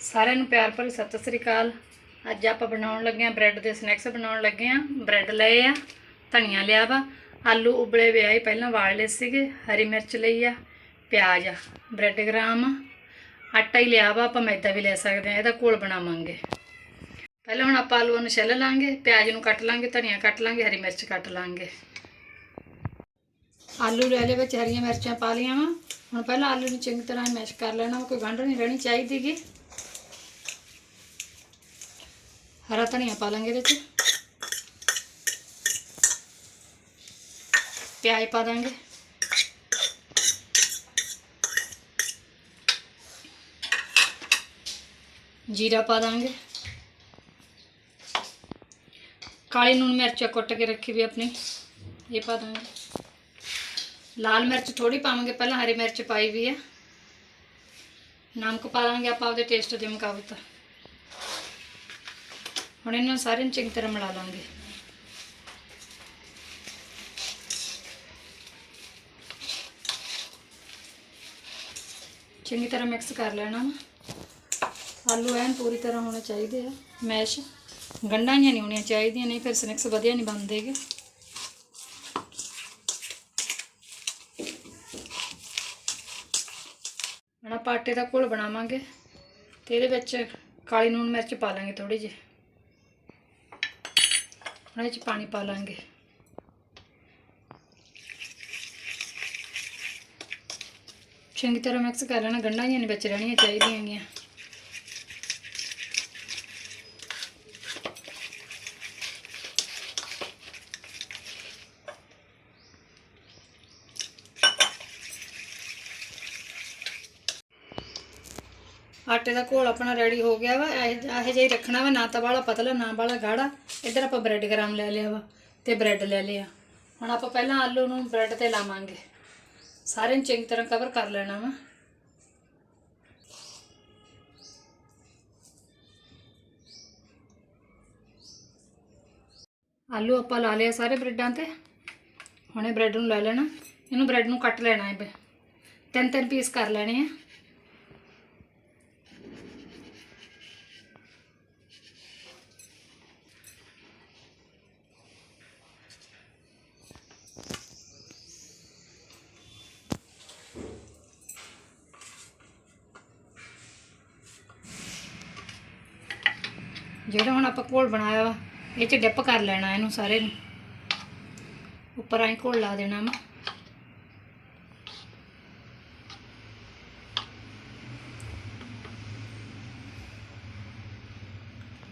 ਸਾਰਿਆਂ ਨੂੰ ਪਿਆਰ ਭਰੀ ਸਤਿ ਸ੍ਰੀ ਅਕਾਲ। ਅੱਜ ਆਪਾਂ ਬਣਾਉਣ ਲੱਗੇ ਆ ਬ੍ਰੈਡ ਦੇ ਸਨੈਕਸ ਬਣਾਉਣ ਲੱਗੇ ਆ ਬ੍ਰੈਡ ਲਏ ਆ, ਧਨੀਆ ਲਿਆ ਵਾ, ਆਲੂ ਉਬਲੇ ਵੇ ਆਈ ਪਹਿਲਾਂ ਵਾਲ ਲਏ ਸੀਗੇ, ਹਰੀ ਮਿਰਚ ਲਈ ਆ, ਪਿਆਜ਼ ਆ, ਬ੍ਰੈਡ ਗ੍ਰਾਮ ਆਟਾ ਹੀ ਲਿਆ ਵਾ, ਆਪਾਂ ਮੈਦਾ ਵੀ ਲੈ ਸਕਦੇ ਆ ਇਹਦਾ ਘੋਲ ਬਣਾਵਾਂਗੇ। ਪਹਿਲਾਂ ਹੁਣ ਆਪਾਂ ਆਲੂਆਂ ਨੂੰ ਛਿੱਲ ਲਾਂਗੇ, ਪਿਆਜ਼ ਨੂੰ ਕੱਟ ਲਾਂਗੇ, ਧਨੀਆ ਕੱਟ ਲਾਂਗੇ, ਹਰੀ ਮਿਰਚ ਕੱਟ ਲਾਂਗੇ। ਆਲੂ ਲੈ ਲਏ ਵਿੱਚ ਹਰੀਆਂ ਮਿਰਚਾਂ ਪਾ ਲਈਆਂ ਵਾ। ਹੁਣ ਪਹਿਲਾਂ ਆਲੂ ਨੂੰ ਚੰਗੀ ਤਰ੍ਹਾਂ ਮੈਸ਼ ਕਰ ਲੈਣਾ ਕੋਈ ਗੰਢ ਨਹੀਂ ਰਹਿਣੀ ਚਾਹੀਦੀਗੀ ਹਰਾ ਧਨੀਆ ਪਾ ਲਾਂਗੇ ਇਹਦੇ ਚ। ਪਿਆਜ਼ ਪਾ ਦਾਂਗੇ। ਜੀਰਾ ਪਾ ਦਾਂਗੇ। ਕਾਲੀ ਨੂਨ ਮਿਰਚ ਕੁੱਟ ਕੇ ਰੱਖੀ ਵੀ ਆਪਣੀ। ਇਹ ਪਾ ਦਾਂਗੇ। ਲਾਲ ਮਿਰਚ ਥੋੜੀ ਪਾਵਾਂਗੇ, ਪਹਿਲਾਂ ਹਰੀ ਮਿਰਚ ਪਾਈ ਵੀ ਆ। ਨਮਕ ਪਾ ਦਾਂਗੇ ਆਪਾਂ, ਉਹਦੇ ਟੇਸਟ ਦੇ ਮੁਤਾਬਕ। ਹੁਣ ਇਹਨਾਂ ਨੂੰ ਸਾਰਿਆਂ ਨੂੰ ਚੰਗੀ ਤਰ੍ਹਾਂ ਮਿਲਾ ਲਾਂਗੇ ਚੰਗੀ ਤਰ੍ਹਾਂ ਮਿਕਸ ਕਰ ਲੈਣਾ ਵਾ ਆਲੂ ਐਨ ਪੂਰੀ ਤਰ੍ਹਾਂ ਹੋਣੇ ਚਾਹੀਦੇ ਆ, ਮੈਸ਼। ਗੰਢਾਂ ਨਹੀਂ ਹੋਣੀਆਂ ਚਾਹੀਦੀਆਂ, ਨਹੀਂ ਫਿਰ ਸਨੈਕਸ ਵਧੀਆ ਨਹੀਂ ਬਣਦੇਗੇ ਹੁਣ ਆਪਾਂ ਆਟੇ ਦਾ ਘੋਲ ਬਣਾਵਾਂਗੇ ਤੇ ਇਹਦੇ ਵਿੱਚ ਕਾਲੀ ਨੂਣ ਮਿਰਚ ਪਾ ਲਾਂਗੇ ਥੋੜੀ ਜਿਹੀ। ਹੁਣ ਇਹ ਚ ਪਾਣੀ ਪਾ ਲਾਂਗੇ। ਚੰਗੀ ਤਰ੍ਹਾਂ ਮਿਕਸ ਕਰ ਲੈਣਾ, ਗੰਢਾਂ ਜਿਹੀਆਂ ਨਹੀਂ ਵਿੱਚ ਰਹਿਣੀਆਂ ਚਾਹੀਦੀਆਂ ਹੈਗੀਆਂ। ਆਟੇ ਦਾ ਘੋਲ ਆਪਣਾ ਰੈਡੀ ਹੋ ਗਿਆ ਵਾ, ਇਹ ਇਹੋ ਜਿਹਾ ਹੀ ਰੱਖਣਾ ਵਾ, ਨਾ ਤਾਂ ਵਾਲਾ ਪਤਲਾ, ਨਾ ਵਾਲਾ ਗਾੜਾ। ਇੱਧਰ ਆਪਾਂ ਬ੍ਰੈਡ ਗ੍ਰਾਮ ਲੈ ਲਿਆ ਵਾ ਤੇ ਬ੍ਰੈਡ ਲੈ ਲਿਆ। ਹੁਣ ਆਪਾਂ ਪਹਿਲਾਂ ਆਲੂ ਨੂੰ ਬ੍ਰੈਡ ਤੇ ਲਾਵਾਂਗੇ। ਸਾਰਿਆਂ ਨੂੰ ਚੰਗੀ ਤਰ੍ਹਾਂ ਕਵਰ ਕਰ ਲੈਣਾ ਵਾ। ਆਲੂ ਆਪਾਂ ਲਾ ਲਿਆ ਸਾਰੇ ਬ੍ਰੈਡਾਂ ਤੇ। ਹੁਣ ਇਹ ਬ੍ਰੈਡ ਨੂੰ ਲੈ ਲੈਣਾ। ਇਹਨੂੰ ਬ੍ਰੈਡ ਨੂੰ ਕੱਟ ਲੈਣਾ ਹੈ ਤਿੰਨ ਤਿੰਨ ਪੀਸ ਕਰ ਲੈਣੇ ਆ। ਜਿਹੜਾ ਹੁਣ ਆਪਾਂ ਘੋਲ ਬਣਾਇਆ ਵਾ, ਇਹ ਚ ਡਿਪ ਕਰ ਲੈਣਾ ਇਹਨੂੰ ਸਾਰੇ ਨੂੰ। ਉੱਪਰ ਐਂ ਘੋਲ ਲਾ ਦੇਣਾ ਵਾ।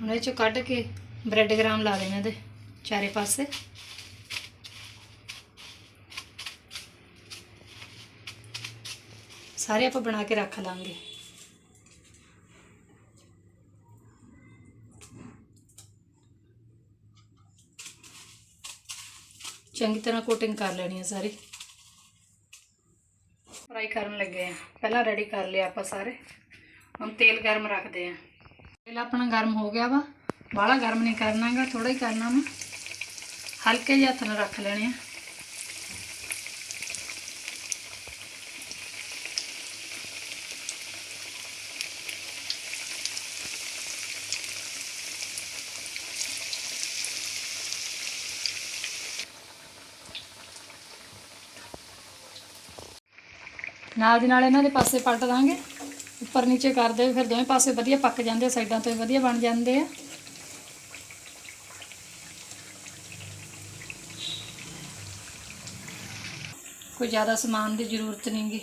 ਹੁਣ ਇਹ ਚੋਂ ਕੱਢ ਕੇ ਬ੍ਰੈਡ ਗ੍ਰਾਮ ਲਾ ਦੇਣਾ ਇਹਦੇ ਚਾਰੇ ਪਾਸੇ। ਸਾਰੇ ਆਪਾਂ ਬਣਾ ਕੇ ਰੱਖ ਲਾਂਗੇ। ਚੰਗੀ ਤਰ੍ਹਾਂ ਕੋਟਿੰਗ ਕਰ ਲੈਣੀ ਹੈ ਸਾਰੀ। ਫਰਾਈ ਕਰਨ ਲੱਗੇ ਆ। ਪਹਿਲਾਂ ਰੈਡੀ ਕਰ ਲਿਆ ਆਪਾਂ ਸਾਰੇ। ਹੁਣ ਤੇਲ ਗਰਮ ਰੱਖਦੇ ਆ। ਤੇਲ ਆਪਣਾ ਗਰਮ ਹੋ ਗਿਆ ਵਾ। ਬਾਹਲਾ ਗਰਮ ਨਹੀਂ ਕਰਨਾਗਾ ਥੋੜਾ ਹੀ ਕਰਨਾ ਵਾ। ਹਲਕੇ ਜਿਹੇ ਹੱਥ ਨਾਲ ਰੱਖ ਲੈਣੇ ਆ। ਨਾਲ ਦੀ ਨਾਲ ਇਹਨਾਂ ਦੇ ਪਾਸੇ ਪਲਟ ਦਾਂਗੇ। ਉੱਪਰ ਨੀਚੇ ਕਰਦੇ ਫਿਰ ਦੋਵੇਂ ਪਾਸੇ ਵਧੀਆ ਪੱਕ ਜਾਂਦੇ ਸਾਈਡਾਂ ਤੋਂ ਵਧੀਆ ਬਣ ਜਾਂਦੇ ਆ। ਕੋਈ ਜ਼ਿਆਦਾ ਸਮਾਨ ਦੀ ਜ਼ਰੂਰਤ ਨਹੀਂਗੀ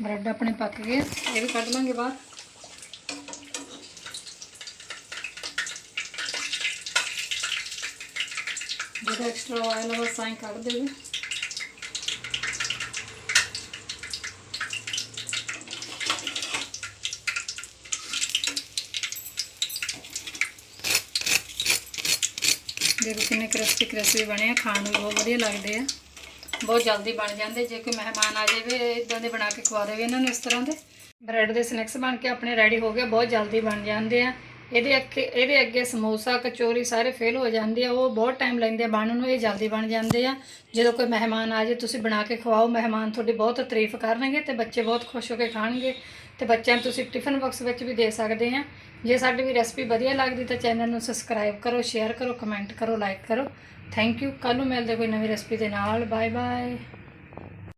ਬ੍ਰੈਡ ਆਪਣੇ ਪੱਕ ਗਏ, ਇਹ ਵੀ ਕੱਢ ਲਾਂਗੇ ਬਾਹਰ। ਜਿਹੜਾ ਐਕਸਟਰਾ ਆਇਲ ਆ ਬਸ ਐਂ ਕੱਢ ਦੇਵੇ। ਦੇਖੋ ਕਿੰਨੇ ਕ੍ਰਿਸਪੀ ਕ੍ਰਿਸਪੀ ਬਣੇ ਆ, ਖਾਣ ਨੂੰ ਬਹੁਤ ਵਧੀਆ ਲੱਗਦੇ ਆ। ਬਹੁਤ ਜਲਦੀ ਬਣ ਜਾਂਦੇ, ਜੇ ਕੋਈ ਮਹਿਮਾਨ ਆ ਜਾਵੇ ਇਦਾਂ ਦੇ ਬਣਾ ਕੇ ਖਵਾ ਦੇਵੇ ਇਹਨਾਂ ਨੂੰ ਇਸ ਤਰ੍ਹਾਂ ਦੇ। ਬ੍ਰੈਡ ਦੇ ਸਨੈਕਸ ਬਣ ਕੇ ਆਪਣੇ ਰੈਡੀ ਹੋ ਗਏ, ਬਹੁਤ ਜਲਦੀ ਬਣ ਜਾਂਦੇ ਆ। ਇਹਦੇ ਅੱਗੇ ਇਹਦੇ ਅੱਗੇ ਸਮੋਸਾ, ਕਚੋਰੀ ਸਾਰੇ ਫੇਲ ਹੋ ਜਾਂਦੇ ਆ, ਉਹ ਬਹੁਤ ਟਾਈਮ ਲੈਂਦੇ ਆ, ਬਣਨ ਨੂੰ ਇਹ ਜਲਦੀ ਬਣ ਜਾਂਦੇ ਆ। ਜਦੋਂ ਕੋਈ ਮਹਿਮਾਨ ਆ ਜੇ ਤੁਸੀਂ ਬਣਾ ਕੇ ਖਵਾਓ, ਮਹਿਮਾਨ ਤੁਹਾਡੀ ਬਹੁਤ ਤਾਰੀਫ ਕਰਨਗੇ ਤੇ ਬੱਚੇ ਬਹੁਤ ਖੁਸ਼ ਹੋ ਕੇ ਖਾਣਗੇ। ਤੇ ਬੱਚਿਆਂ ਨੂੰ ਤੁਸੀਂ ਟਿਫਨ ਬਾਕਸ ਵਿੱਚ ਵੀ ਦੇ ਸਕਦੇ ਆ। ਜੇ ਸਾਡੀ ਵੀ ਰੈਸਪੀ ਵਧੀਆ ਲੱਗਦੀ ਤਾਂ ਚੈਨਲ ਨੂੰ ਸਬਸਕ੍ਰਾਈਬ ਕਰੋ ਸ਼ੇਅਰ ਕਰੋ ਕਮੈਂਟ ਕਰੋ ਲਾਈਕ ਕਰੋ। ਥੈਂਕ ਯੂ ਕੱਲ ਨੂੰ ਮਿਲਦੇ ਕੋਈ ਨਵੀਂ ਰੈਸਪੀ ਦੇ ਨਾਲ। Bye bye